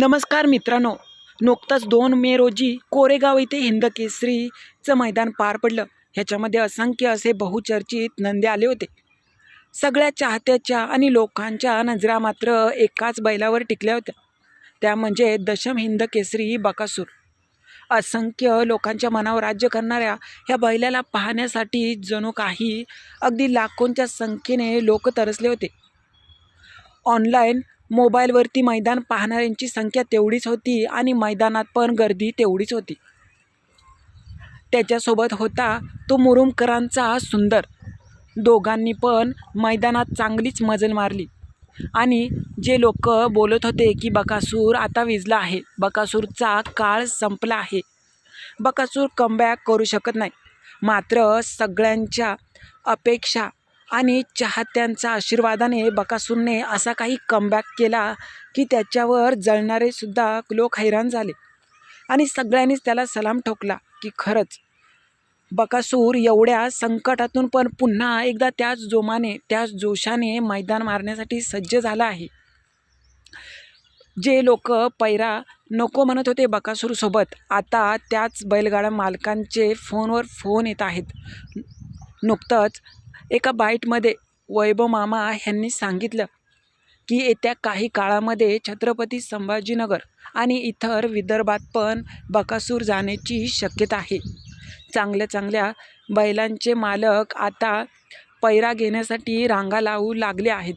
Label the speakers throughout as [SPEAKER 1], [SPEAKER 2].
[SPEAKER 1] नमस्कार मित्रांनो. नुकताच दोन मे रोजी कोरेगाव येथे हिंद केसरीचं मैदान पार पडलं. ह्याच्यामध्ये असंख्य असे बहुचर्चित नंदी आले होते. सगळ्या चाहत्याच्या आणि लोकांच्या नजरा मात्र एकाच बैलावर टिकल्या होत्या. त्या म्हणजे दशम हिंद केसरी बकासूर. असंख्य लोकांच्या मनावर राज्य करणाऱ्या ह्या बैलाला पाहण्यासाठी जणू काही अगदी लाखोंच्या संख्येने लोक तरसले होते. ऑनलाईन मोबाईलवरती मैदान पाहणाऱ्यांची संख्या तेवढीच होती आणि मैदानात पण गर्दी तेवढीच होती. त्याच्यासोबत होता तो मुरुमकरांचा सुंदर. दोघांनी पण मैदानात चांगलीच मजल मारली. आणि जे लोक बोलत होते की बकासूर आता विजला आहे बकासूरचा काळ संपला आहे. बकासूर कमबॅक करू शकत नाही. मात्र सगळ्यांच्या अपेक्षा आणि चाहत्यांचा आशीर्वादाने बकासूरने असा काही कमबॅक केला की त्याच्यावर जळणारेसुद्धा लोक हैराण झाले. आणि सगळ्यांनीच त्याला सलाम ठोकला की खरंच बकासूर एवढ्या संकटातून पण पुन्हा एकदा त्याच जोमाने त्याच जोशाने मैदान मारण्यासाठी सज्ज झाला आहे. जे लोक पैरा नको म्हणत होते बकासूरसोबत आता त्याच बैलगाडा मालकांचे फोनवर फोन येत आहेत. नुकतंच एका बाईटमध्ये वैभव मामा ह्यांनी सांगितलं की येत्या काही काळामध्ये छत्रपती संभाजीनगर आणि इतर विदर्भात पण बकासूर जाण्याची शक्यता आहे. चांगल्या चांगल्या बैलांचे मालक आता पैरा घेण्यासाठी रांगा लावू लागले आहेत.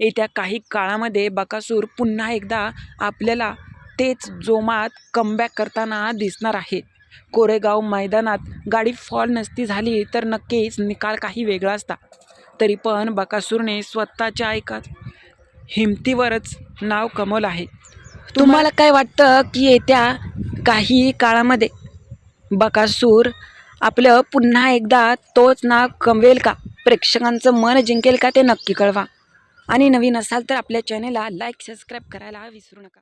[SPEAKER 1] येत्या काही काळामध्ये बकासूर पुन्हा एकदा आपल्याला तेच जोमात कमबॅक करताना दिसणार आहे. कोरेगाव मैदानात गाडी फॉल नसती झाली तर नक्कीच निकाल काही वेगळा असता. तरी पण बकासूरने स्वतःच्या एका हिमतीवरच नाव कमवलं आहे. तुम्हाला काय वाटतं की येत्या काही काळामध्ये बकासूर आपलं पुन्हा एकदा तोच नाव कमवेल का? प्रेक्षकांचं मन जिंकेल का ते नक्की कळवा. आणि नवीन असाल तर आपल्या चॅनेलला लाईक सबस्क्राईब करायला विसरू नका.